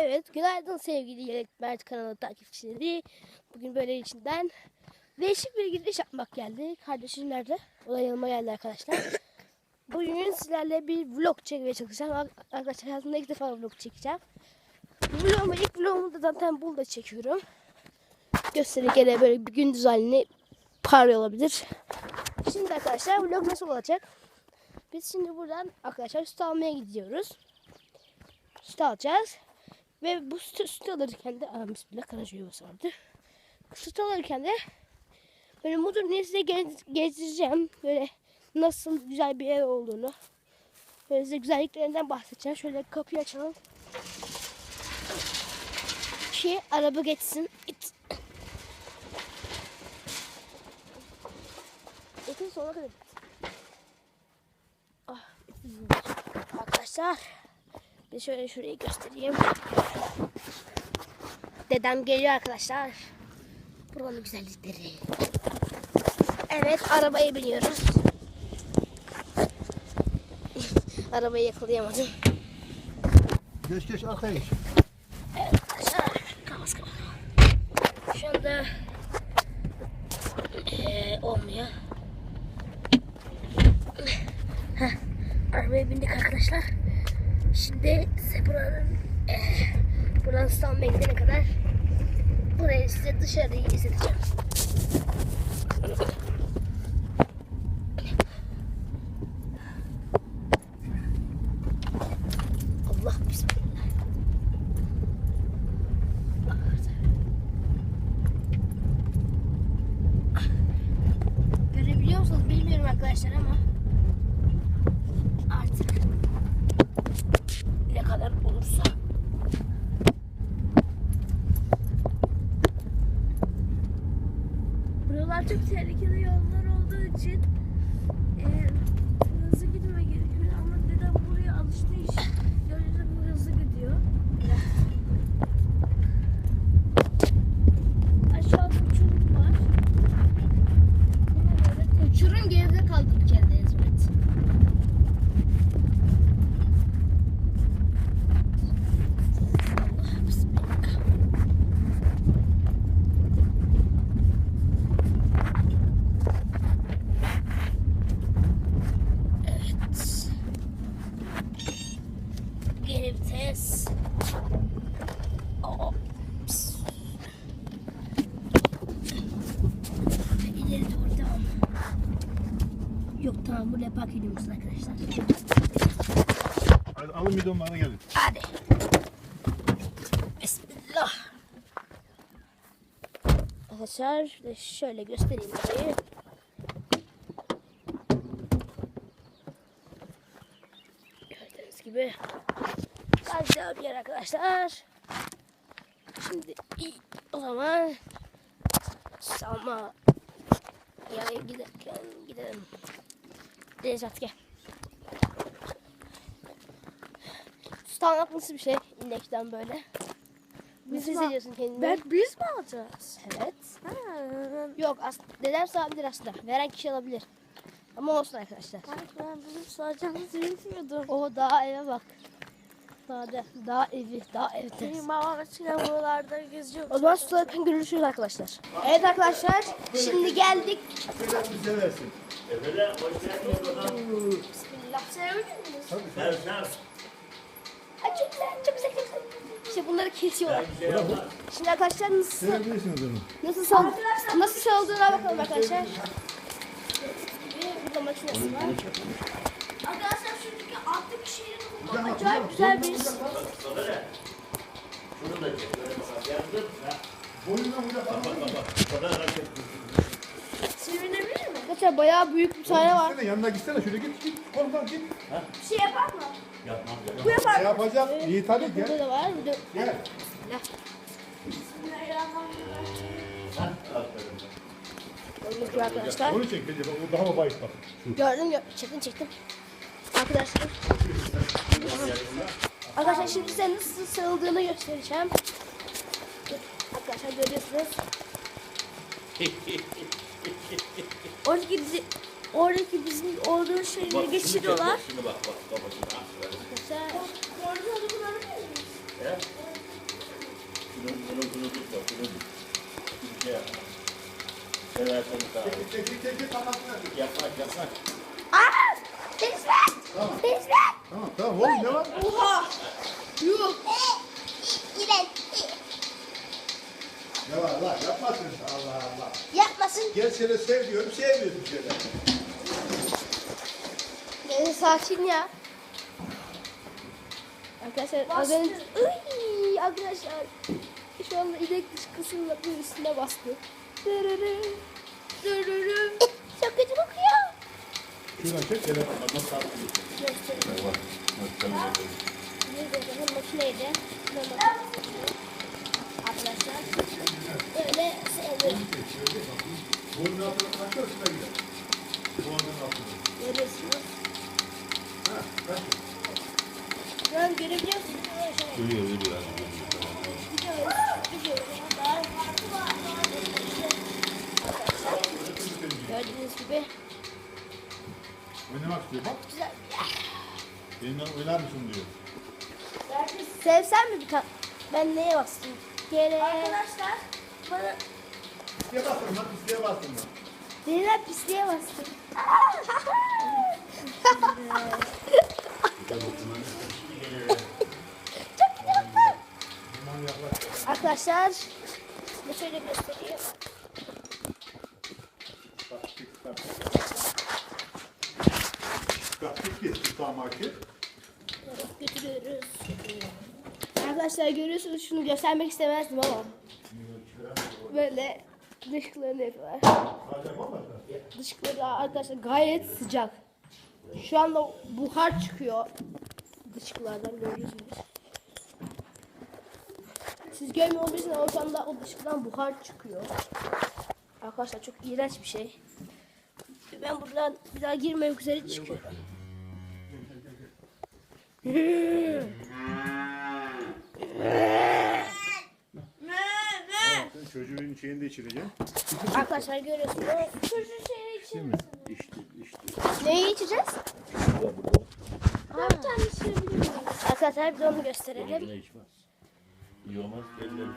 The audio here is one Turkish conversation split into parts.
Evet, günaydın sevgili Yelek Mert kanalı takipçileri. Bugün böyle içinden değişik bir giriş yapmak geldi. Kardeşim nerede? O da yanıma geldi arkadaşlar. Bugün sizlerle bir vlog çekmeye çalışacağım. Ar- Arkadaşlar hayatımda ilk defa vlog çekeceğim. Vlogumu, ilk vlogumu da zaten burada çekiyorum. Göstereyim gene böyle bir gündüz halini parlıyor olabilir. Şimdi arkadaşlar vlog nasıl olacak? Biz şimdi buradan arkadaşlar süt almaya gidiyoruz. Süt alacağız. Ve bu sütü, sütü alırken de Aa, bismillah karaca yuvası vardı. Sütü alırken de böyle Mudurnu'yu size gez- gezdireceğim. Böyle nasıl güzel bir ev olduğunu. Böyle size güzelliklerinden bahsedeceğim. Şöyle kapıyı açalım. Ki araba geçsin. İt. İtin sonuna kadar. Ah, Arkadaşlar. Bir şöyle şurayı göstereyim. Dedem geliyor arkadaşlar. Buranın güzellikleri. Evet arabaya biniyoruz. Arabayı yakalayamadım. Geç geç arkaya geç. Evet arkadaşlar. Kamas kamas. Şu anda eee, olmuyor. Heh, arabaya bindik arkadaşlar. Şimdi size buranın eee buradan İstanbul'a gidene kadar burayı size dışarıyı izleteceğim. Allah bismillah. Görebiliyor musunuz bilmiyorum arkadaşlar ama artık ne kadar olursa Buralar çok tehlikeli yollar olduğu için e, hızlı gitme gerekiyor ama dedem buraya alıştığı için bu hızlı gidiyor. Yok tamam buraya park ediyoruz arkadaşlar. Hadi alın bidon bana gelin. Hadi. Bismillah. Arkadaşlar şöyle göstereyim burayı. Gördüğünüz gibi güzel bir yer arkadaşlar. Şimdi iyi. o zaman Salma yani giderken gidelim. Deniz at gel. Almak nasıl bir şey? İnekten böyle. Nasıl mi- hissediyorsun kendini? Ben biz mi alacağız? Evet. Ha, Yok as dedem sağabilir aslında. Veren kişi alabilir. Ama olsun arkadaşlar. ben, ben bizim soracağımızı bilmiyordum. O daha eve bak. Daha da, daha evi, daha evde. Benim babam eskiden buralarda geziyor. O zaman sularken görüşürüz arkadaşlar. Evet arkadaşlar. Şimdi geldik. Şöyle bir seversin. Bismillah. Sevebilir miyiz? Ay çok güzel, çok güzel. çok güzel. İşte bunları kesiyorlar. Şimdi arkadaşlar nasıl Sevebilirsiniz onu. nasıl sal nasıl saldığına bakalım arkadaşlar. Bir burada makinesi var. Arkadaşlar şuradaki alttaki şeyleri Acayip güzel bir Boyundan buraya falan. sevinebilir mi? Arkadaşlar bayağı büyük bir tane var. Gitsene yanına gitsene şöyle git git. Koldan git. Bir şey yapar mı? Ne yapacak? İyi tabii Burada gel. da var. Burada Gel. Gördüğünüz gibi arkadaşlar. Onu çek bence. O daha mı bayık bak. Gördüm gör çektim çektim. Arkadaşlar. Arkadaşlar şimdi size nasıl sarıldığını göstereceğim. Arkadaşlar görüyorsunuz. Oradaki bizi oradaki bizim olduğu şeyleri geçiriyorlar. Arkadaşlar. Şunu, bunu, bunu tut bak, bunu tut. Bir şey yapma. Seversen ol. Çekil çekil çekil kafasına. Yasak, yasak. Aa! Denizler! Tamam. Denizler! Tamam tamam oğlum ne var? Oha! Yuh! Ne var lan yapmasın Allah Allah. Yapmasın. Gel seni sev diyorum sevmiyorsun şöyle. Deniz sakin ya. Arkadaşlar az önce... Iy, arkadaşlar şu anda inek dışkısıyla bir üstüne bastı. Dırırı. Dırırı. Çok kötü kokuyor. Şuradan çek gel. Nasıl tatlı? Göstereyim. Bak, bak, de hem makineydi. makineydi. Öyle sevdim. Bunun altına kaçta üstüne gider. Bu adamın altına. Görüyorsunuz. Ha kaç. An görebiliyor musunuz? Şöyle Ölüyor, ölüyor. gidiyoruz. Gidiyoruz. Gördüğünüz gibi Oynamak istiyor bak. güzel. Benimle oynar mısın diyor. Sevsem mi bir kat? Ben neye bastım? Gene. Arkadaşlar bana İsteğe bastım lan isteğe bastım lan. Zeynep pisliğe bastım. Arkadaşlar bu şöyle göstereyim. Çık git süpermarket. Götürüyoruz. Arkadaşlar görüyorsunuz şunu göstermek istemezdim ama. Böyle dışkılarını yapıyorlar. Dışkıları arkadaşlar gayet sıcak. Şu anda buhar çıkıyor. Dışkılardan görüyorsunuz. Siz görmüyor olabilirsiniz anda o dışkıdan buhar çıkıyor. Arkadaşlar çok iğrenç bir şey. Ben buradan bir daha girmemek üzere çıkıyorum. Sen çocuğun şeyini de içireceksin. Arkadaşlar görüyorsunuz. çocuğun şeyini için İşte, işte. Neyi içeceğiz? bir tane içebilir miyim? Arkadaşlar bir de onu gösterelim. Buna içmez. İyi olmaz. Ellerim.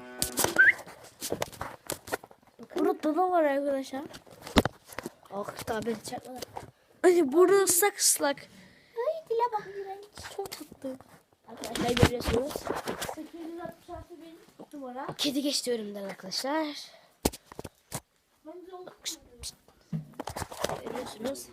Burada dolu var arkadaşlar. Oh daha beni çarpmadan. Hani burnu ıslak ıslak. Ay dile bak. Çok tatlı. Arkadaşlar görüyorsunuz. 866 bin numara. Kedi geçti önümden arkadaşlar. Bence oldu. Görüyorsunuz.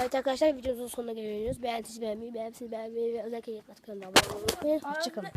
Evet arkadaşlar videomuzun sonuna geliyoruz. Beğendiyseniz beğenmeyi, beğendiyseniz beğenmeyi ve özellikle yaklaşık kanalına abone olmayı unutmayın. Hoşçakalın.